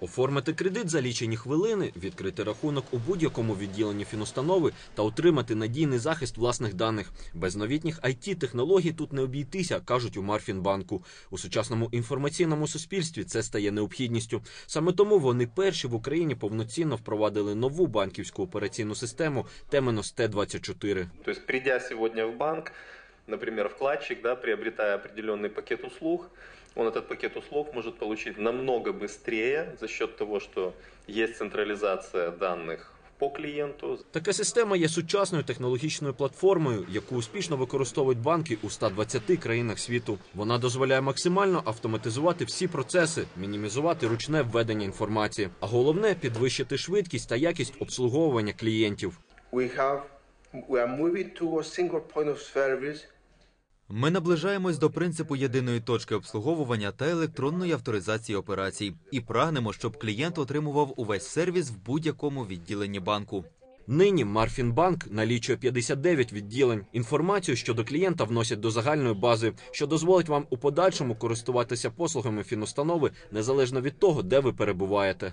Оформити кредит за лічені хвилини, відкрити рахунок у будь-якому відділенні фінустанови та отримати надійний захист власних даних. Без новітніх it технологій тут не обійтися, кажуть у Марфінбанку. У сучасному інформаційному суспільстві це стає необхідністю. Саме тому вони перші в Україні повноцінно впровадили нову банківську операційну систему Теменос Т-24. То есть, придя сегодня в банк, например, вкладчик, да, приобретая определенный пакет услуг, он этот пакет услуг может получить намного быстрее за счет того, что есть централизация данных по клиенту, Така система є сучасною технологічною платформою, яку успішно використовують банки у 120 країнах світу. Вона дозволяє максимально автоматизувати всі процеси, мінімізувати ручне введення інформації, а головне підвищити швидкість та якість обслуговування клієнтів. we have we are moving to a single point of service ми наближаємось до принципу єдиної точки обслуговування та електронної авторизації операцій і прагнемо, щоб клієнт отримував увесь сервіс в будь-якому відділенні банку. Нині Марфінбанк налічує 59 відділень. Інформацію щодо клієнта вносять до загальної бази, що дозволить вам у подальшому користуватися послугами фінустанови незалежно від того, де ви перебуваєте.